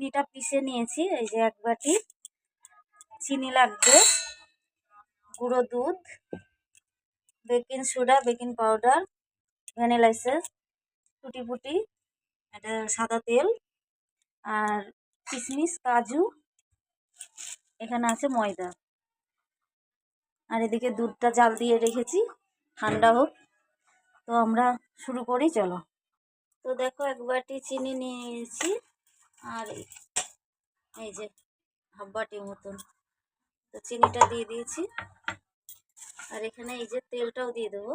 চিনিটা পিষে নিয়েছি, এই যে এক বাটি চিনি লাগবে, গুঁড়ো দুধ, baking soda, baking powder, vanilla essence tutti frutti একটা সাদা তেল আর কিশমিশ কাজু, এখানে আছে ময়দা। আর এদিকে দুধটা জাল দিয়ে রেখেছি, ঠান্ডা হোক। তো আমরা শুরু করি, চলো। তো দেখো, এক বাটি চিনি নিয়েছি। আর এই যে হাফ বাটির মতন। তো চিনিটা দিয়ে দিয়েছি। আর এখানে এই যে তেলটাও দিয়ে দেবো।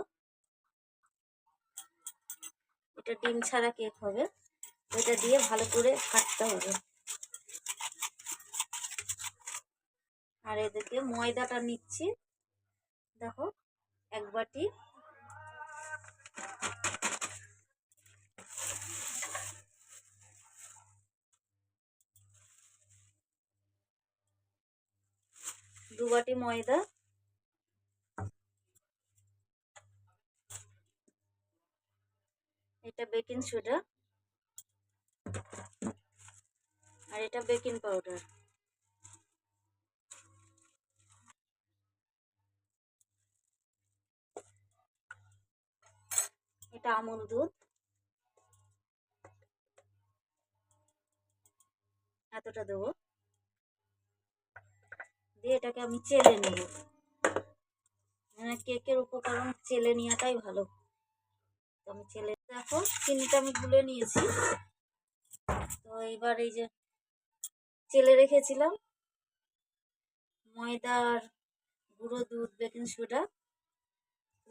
এটা ডিম ছাড়া কেক হবে। এটা দিয়ে ভালো করে ফাটতে হবে। আর এদিকে ময়দাটা নিচ্ছি। দেখো, এক বাটি দু বাটি ময়দা। এটা বেকিং সোডা। আর এটা বেকিং পাউডার। এটা আমুল দুধ। এতটা দেবো। দিয়ে এটাকে আমি চেলে নেব। মানে কেকের উপকরণ চেলে নেওয়াটাই ভালো। আমি চেলে দেখো, চিনিটা আমি গুলে নিয়েছি। তো এবার এই যে চেলে রেখেছিলাম ময়দা আর গুঁড়ো, দুধ, বেকিং সোডা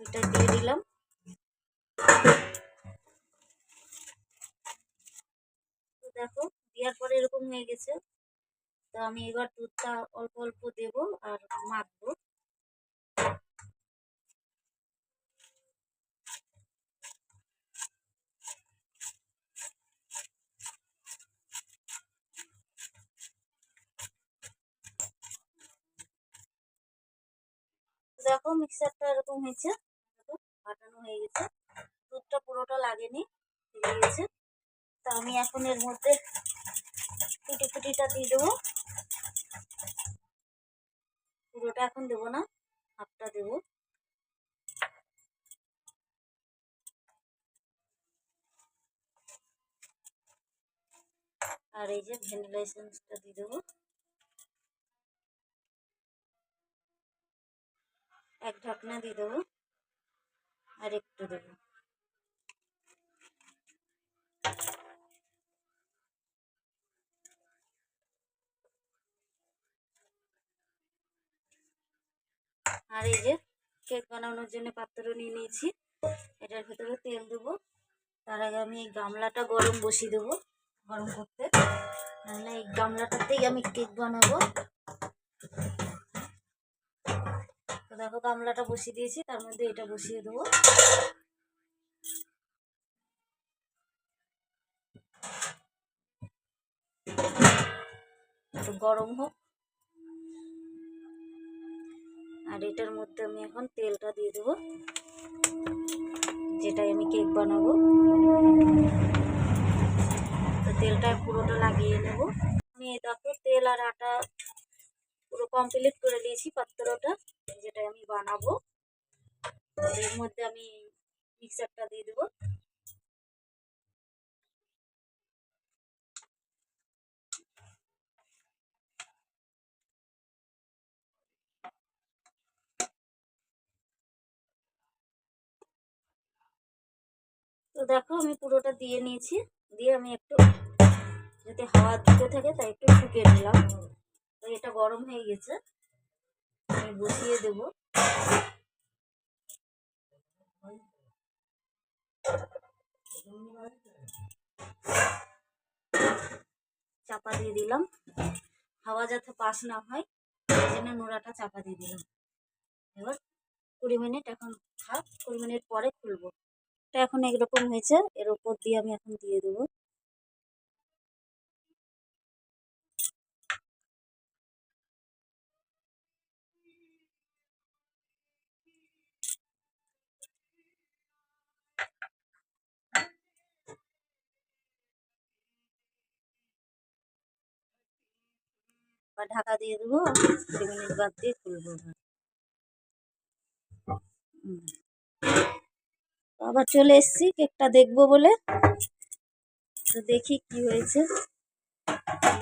এটা দিয়ে দিলাম। দেখো, দেওয়ার পরে এরকম হয়ে গেছে। তো আমি এবার দুধটা অল্প অল্প দেব আর মাখবো। দেখো মিক্সারটা এরকম হয়েছে দেখো ফাটানো হয়ে গেছে। দুধটা পুরোটা লাগেনি গেছে। তো আমি এখন এর মধ্যে ফুটি ফুটিটা দিয়ে দেবো পুরোটা এখন দেবো না, হাফটা দেবো। আর এই যে ভ্যানিলা দিয়ে দেবো। এক ঢাকনা দিয়ে দেবো, আর একটু দেবো। আর এই যে কেক বানানোর জন্য পাত্র নিয়ে নিয়েছি। এটার ভেতরে তেল দেবো। তার আগে আমি এই গামলাটা গরম বসিয়ে দেবো গরম করতে। নাহলে এই গামলাটাতেই আমি কেক বানাবো। তো দেখো গামলাটা বসিয়ে দিয়েছি, তার মধ্যে এটা বসিয়ে দেবো। গরম হোক। আর এটার মধ্যে আমি এখন তেলটা দিয়ে দেবো, যেটাই আমি কেক বানাবো। তো তেলটা পুরোটা লাগিয়ে নেব। আমি দেখো তেল আর আটা পুরো কমপ্লিট করে দিয়েছি, পাত্রটা যেটা আমি বানাবো। এর মধ্যে আমি মিক্সারটা দিয়ে দেবো। দেখো আমি পুরোটা দিয়ে নিয়েছি। দিয়ে আমি একটু যাতে হাওয়া ঢুকে থাকে, তাই একটু শুকিয়ে নিলাম। তো এটা গরম হয়ে গেছে। আমি বসিয়ে দেব। চাপা দিয়ে দিলাম। হাওয়া যাতে পাস না হয় এই জন্য নোড়াটা চাপা দিয়ে দিলাম। এবার কুড়ি মিনিট এখন থাক, কুড়ি মিনিট পরে খুলবো। এটা এখন এরকম হয়েছে, এর উপর দিয়ে আমি এখন দিয়ে দেবো বা ঢাকা দিয়ে দেবো কুড়ি মিনিট বাদ দিয়ে খুলবো। আবার চলে এসেছি, কেকটা দেখব বলে। তো দেখি কি হয়েছে।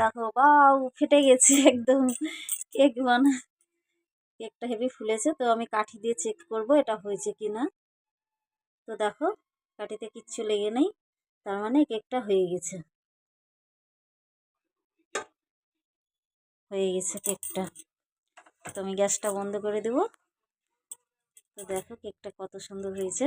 দেখো, বাউ, ফেটে গেছে একদম। কেক বানা, কেকটা হেভি ফুলেছে, তো আমি কাঠি দিয়ে চেক করব এটা হয়েছে কি না তো দেখো, কাঠিতে কিচ্ছু লেগে নেই, তার মানে কেকটা হয়ে গেছে। হয়ে গেছে কেকটা। তো আমি গ্যাসটা বন্ধ করে দেব। তো দেখো কেকটা কত সুন্দর হয়েছে।